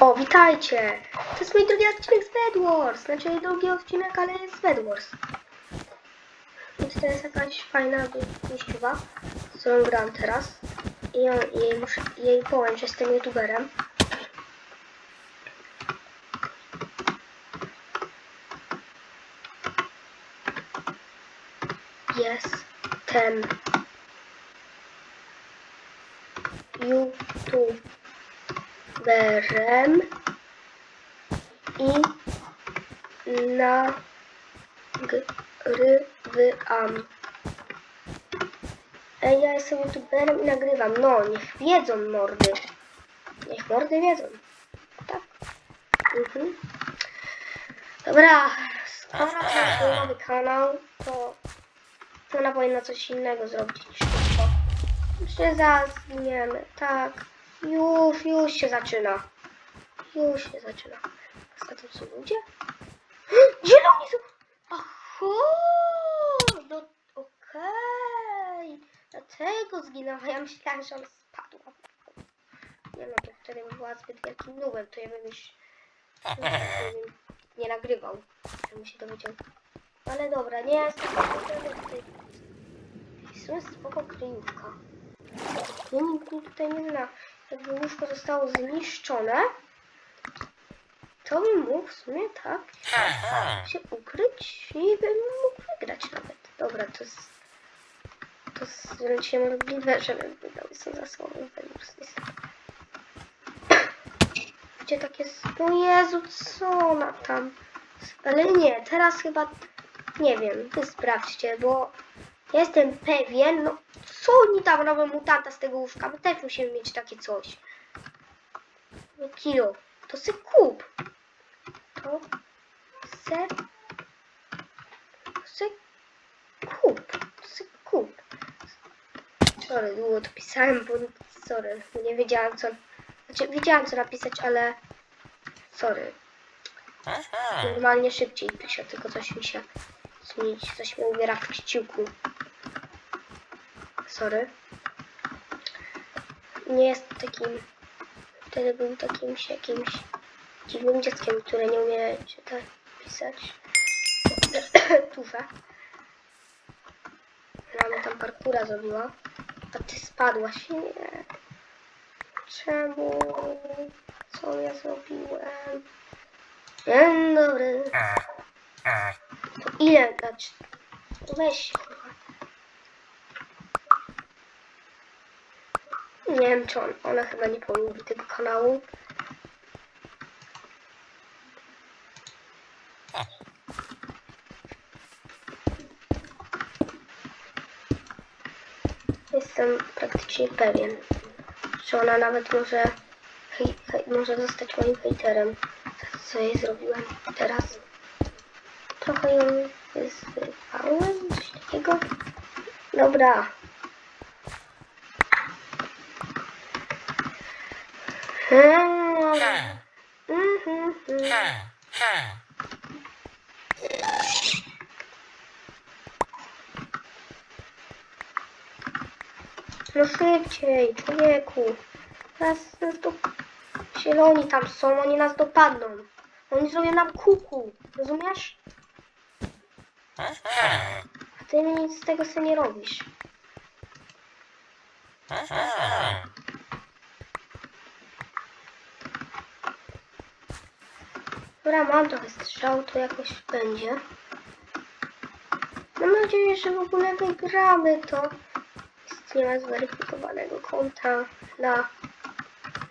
O, witajcie! To jest mój drugi odcinek z Bed Wars. Znaczy drugi odcinek, ale z Bed Wars. Więc to jest jakaś fajna wyjściowa, z którą gram teraz. I ją, jej, jej powiem, że jestem youtuberem. Jestem youtuberem i nagrywam. Ej, ja jestem youtuberem i nagrywam. No, niech wiedzą mordy. Niech mordy wiedzą. Tak. Mhm. Dobra, skoro to nowy kanał, to ona powinna coś innego zrobić zaraz zginiemy. Tak. Już, już się zaczyna. Już się zaczyna. To są ludzie? Zieloni są! Aha! No okej. Dlatego zginęła. Ja myślałam, że ona spadła. Nie no, to wtedy by była zbyt wielkim nubem, to ja bym już nie nagrywał. Bym się dowiedział. Ale dobra, nie jest w sumie spoko kryjówka. Ja mi tutaj nie zna. Jakby łóżko zostało zniszczone, to bym mógł w sumie tak się ukryć i bym mógł wygrać nawet. Dobra, to jest to jest wręcz niemożliwe, żebym wygrał. Są zasłowy Gdzie tak jest? O Jezu, co ona tam? Ale nie, teraz chyba nie wiem, wy sprawdźcie, bo jestem pewien, no co oni tam robią mutanta z tego łóżka? My też musimy mieć takie coś. No kilo, to se kup. To se, se kup, to se kup. Sorry, długo to pisałem, bo sorry, nie wiedziałam co, znaczy wiedziałam co napisać, ale sorry. Normalnie szybciej piszę, tylko coś mi się zmienić, coś mi ubiera w kciuku. Sorry. Nie jest takim, wtedy był takim się jakimś dziwnym dzieckiem, które nie umie czytać, pisać. Tufa. Rano tam parkura zrobiła, a ty spadłaś. Nie. Czemu? Co ja zrobiłem? Dzień dobry. To ile dać? Weź, Nie wiem, czy on, ona chyba nie polubi tego kanału. Jestem praktycznie pewien, że ona nawet może, hej, hej, może zostać moim hejterem. Co jej zrobiłem teraz. Trochę ją wyzywałem, coś takiego. Dobra. Hmm. Mhm, mhm. No szybciej, człowieku. Teraz nas do... Zieloni tam są, oni nas dopadną. Oni zrobią nam kuku, rozumiesz? A ty nic z tego sobie nie robisz. Dobra, mam trochę strzał, to jakoś będzie. Mam nadzieję, że w ogóle wygramy to. Nie ma zweryfikowanego konta na...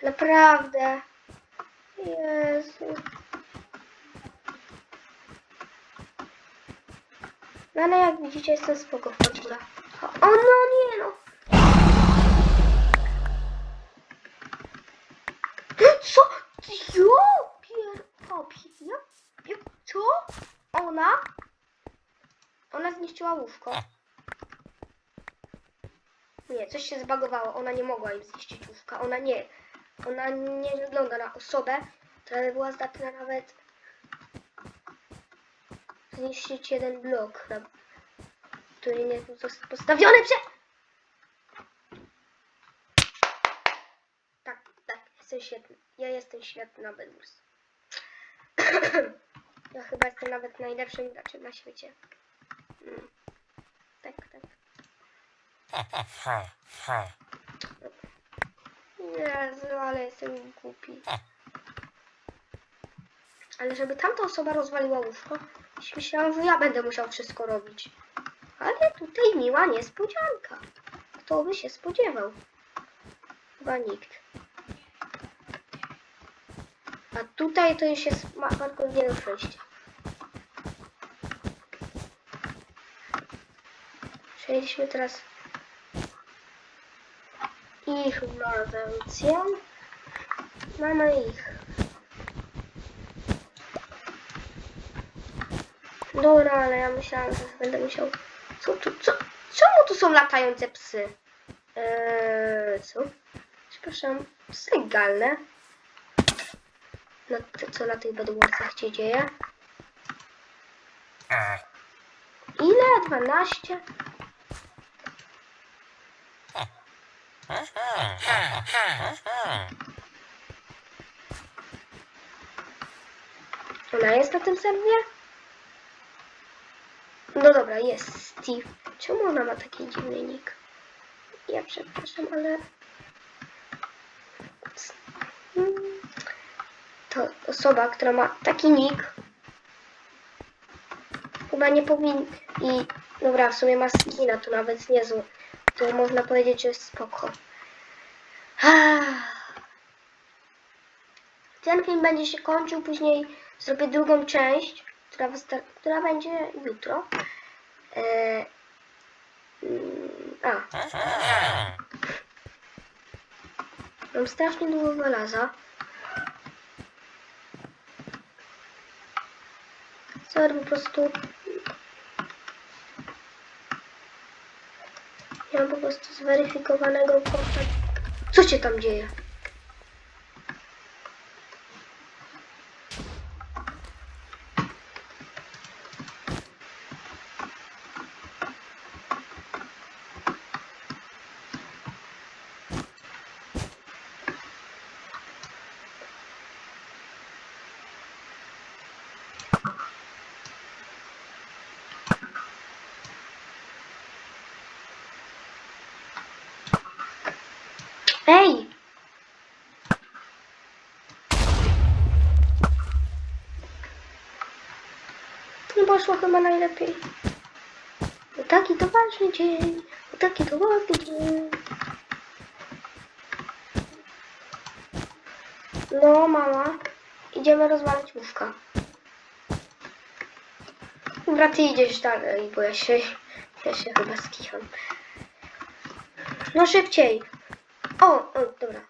Naprawdę. Jezu. No ale jak widzicie jestem spoko w podróżach. O, no nie no! Co? Ja- Co? Ona? Ona zniszczyła łówko. Nie, coś się zbagowało. Ona nie mogła im zniszczyć łówka. Ona nie. Ona nie wygląda na osobę, która by była zdatna nawet zniszczyć jeden blok, który nie został postawiony prze... Tak, tak, jestem świetny. Ja jestem świetny na Bedwars. Ja chyba jestem nawet najlepszym graczem na świecie. Mm. Tak, tak. Jezu, ale jestem głupi. Ale żeby tamta osoba rozwaliła łóżko, myślałam, że ja będę musiał wszystko robić. Ale tutaj miła niespodzianka. Kto by się spodziewał? Chyba nikt. A tutaj to już jest bardzo wiele przejścia. Przejdźmy teraz ich marwencję. Mamy ich. Dobra, ale ja myślałam, że będę musiał... Co tu, co? Czemu tu są latające psy? Eee, co? Przepraszam, psy galne. No to co na tych bedwarsach się dzieje? Ile? 12? Ona jest na tym serwie? No dobra, jest Steve. Czemu ona ma taki dziwny nick? Ja przepraszam, ale... Hmm. To osoba, która ma taki nick, chyba nie powinien... I dobra, w sumie ma skina, to nawet niezły. To można powiedzieć, że jest spoko. Ten film będzie się kończył, później zrobię drugą część, która, która będzie jutro. E, mm, a, mam strasznie dużo żelaza. Sorry, po prostu... Ja mam po prostu zweryfikowanego konta. Co się tam dzieje? Ej! Nie poszło chyba najlepiej. Bo taki to ważny dzień. Bo taki to ważny dzień. No, mama. Idziemy rozwalać łóżka. Dobra, ty idziesz dalej, bo ja się, ja się chyba skicham. No szybciej. O, o, dobra.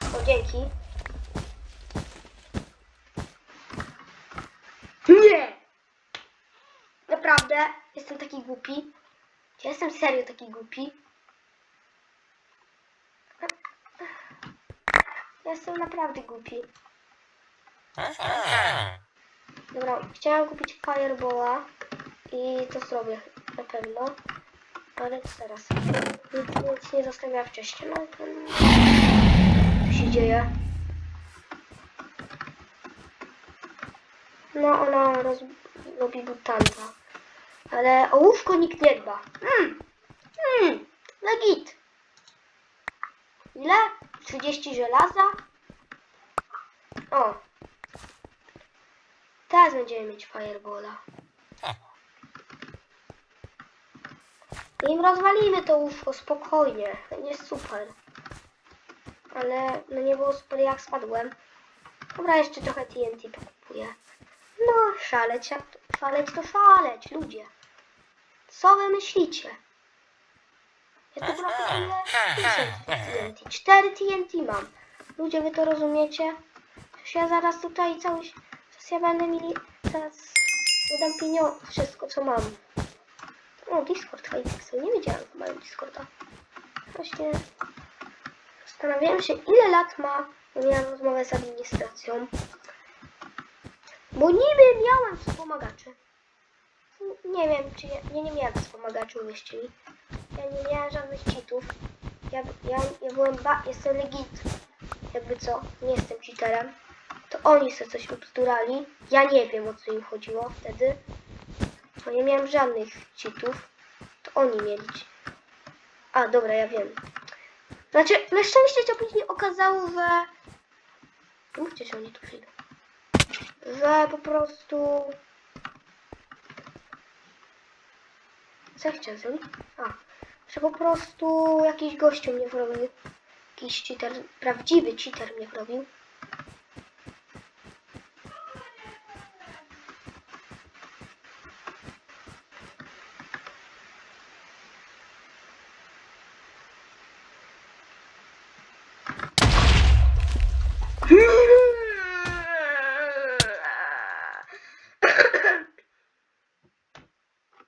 O, dzięki. Nie! Naprawdę, jestem taki głupi. Ja jestem serio taki głupi. Jestem naprawdę głupi. Dobra, chciałam kupić Fireballa i to zrobię na pewno. Ale teraz? Nic, nie zostawiała wcześniej. No. Co się dzieje? No, ona roz... robi butanta. Ale o łóżko nikt nie dba. Hmm. Hmm. Legit. Ile? 30 żelaza? O. Teraz będziemy mieć Firebola. I rozwalimy to łóżko spokojnie. Będzie super. Ale no nie było super jak spadłem. Dobra, jeszcze trochę TNT pokupuję. No, szaleć, szaleć to szaleć, ludzie. Co wy myślicie? Ja tu brakuję 1000 TNT. 4 TNT mam. Ludzie, wy to rozumiecie? Przecież ja zaraz tutaj cały... Zaraz ja będę mieli... Zaraz wydam pieniądze, wszystko co mam. O, Discord Hypixel. Nie wiedziałem, że mają Discorda. Właśnie zastanawiałem się, ile lat ma. bo Miałam rozmowę z administracją. Bo niby miałem wspomagaczy. Nie wiem, czy ja, ja nie miałem wspomagaczy, uwierzcie mi. Ja nie miałem żadnych cheatów. Ja, ja, ja byłem ba, jestem legit. jakby co, nie jestem cheaterem, to oni sobie coś obsturali. Ja nie wiem o co im chodziło wtedy, bo nie miałem żadnych cheatów, to oni mieli. A, dobra, ja wiem. Znaczy, na szczęście się później okazało, że... Mówcie, że oni tu przyjdą. Że po prostu... Co ja chciałem zrobić? A, że po prostu jakiś gościu mnie wrobił. Jakiś cheater, prawdziwy cheater mnie wrobił.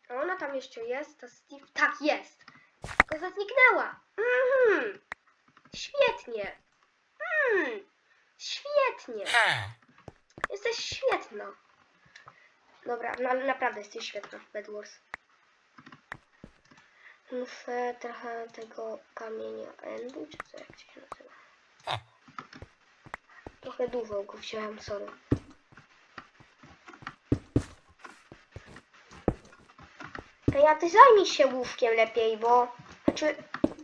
A ona tam jeszcze jest, ta Steve? Tak, jest. Tylko zniknęła. Mhm. Świetnie. Mm. Świetnie. Jesteś świetna. Dobra, na, naprawdę jesteś świetna w Bed Wars. Muszę trochę tego kamienia endu, czy co, jak się nazywa? Trochę dużo go wziąłem, sorry. Ja ty zajmij się łówkiem lepiej, bo... Znaczy,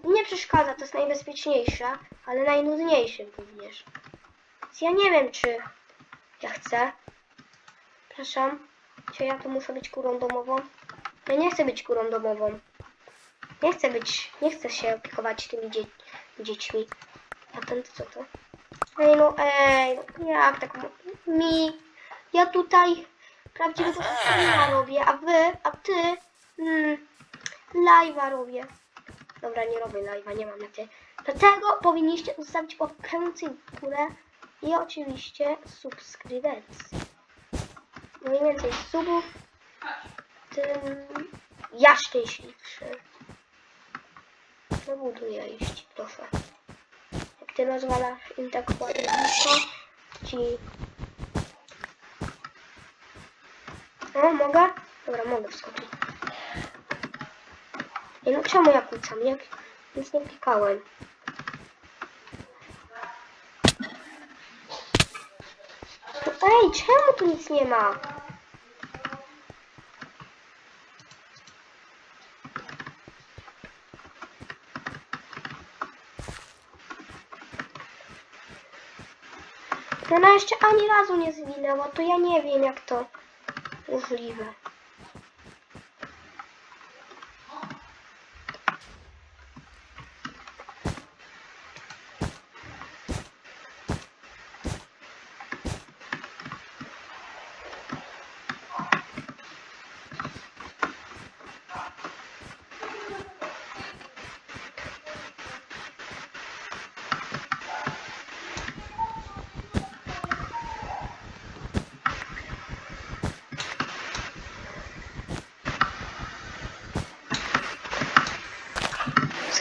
nie przeszkadza, to jest najbezpieczniejsze, ale najnudniejsze również. Więc ja nie wiem, czy ja chcę. Przepraszam, czy ja tu muszę być kurą domową? Ja nie chcę być kurą domową. Nie chcę być, nie chcę się opiekować tymi dzie dziećmi. A ten co to? Ej no, ej, no, jak tak mi? Ja tutaj prawdziwego streama robię, a wy, a ty, mm, live'a robię. Dobra, nie robię live'a, nie mam na ty. Dlatego powinniście zostawić łapkę w górę i oczywiście subskrybencję. No im więcej subów, tym ja szczęśliwszy. No buduję iść, proszę. Jak ty rozwalasz im tak ładnie ci... O, mogę? Dobra, mogę wskoczyć. Ej, no czemu ja kłócam? Jak nic nie klikałem. No ej, czemu tu nic nie ma? No Ona jeszcze ani razu nie zwinęła, to ja nie wiem jak to możliwe.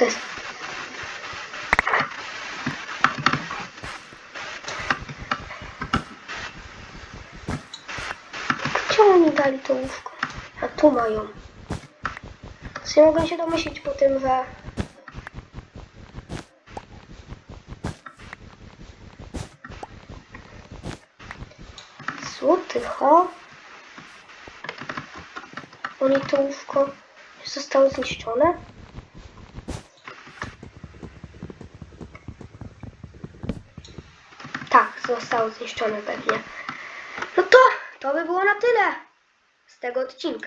Jest? Gdzie dali to łóżko? A tu mają. Co ja mogę się domyślić po tym, że... Złoty, ho? Oni to łóżko zostało zniszczone? Tak, zostało zniszczone pewnie. No to, to by było na tyle z tego odcinka.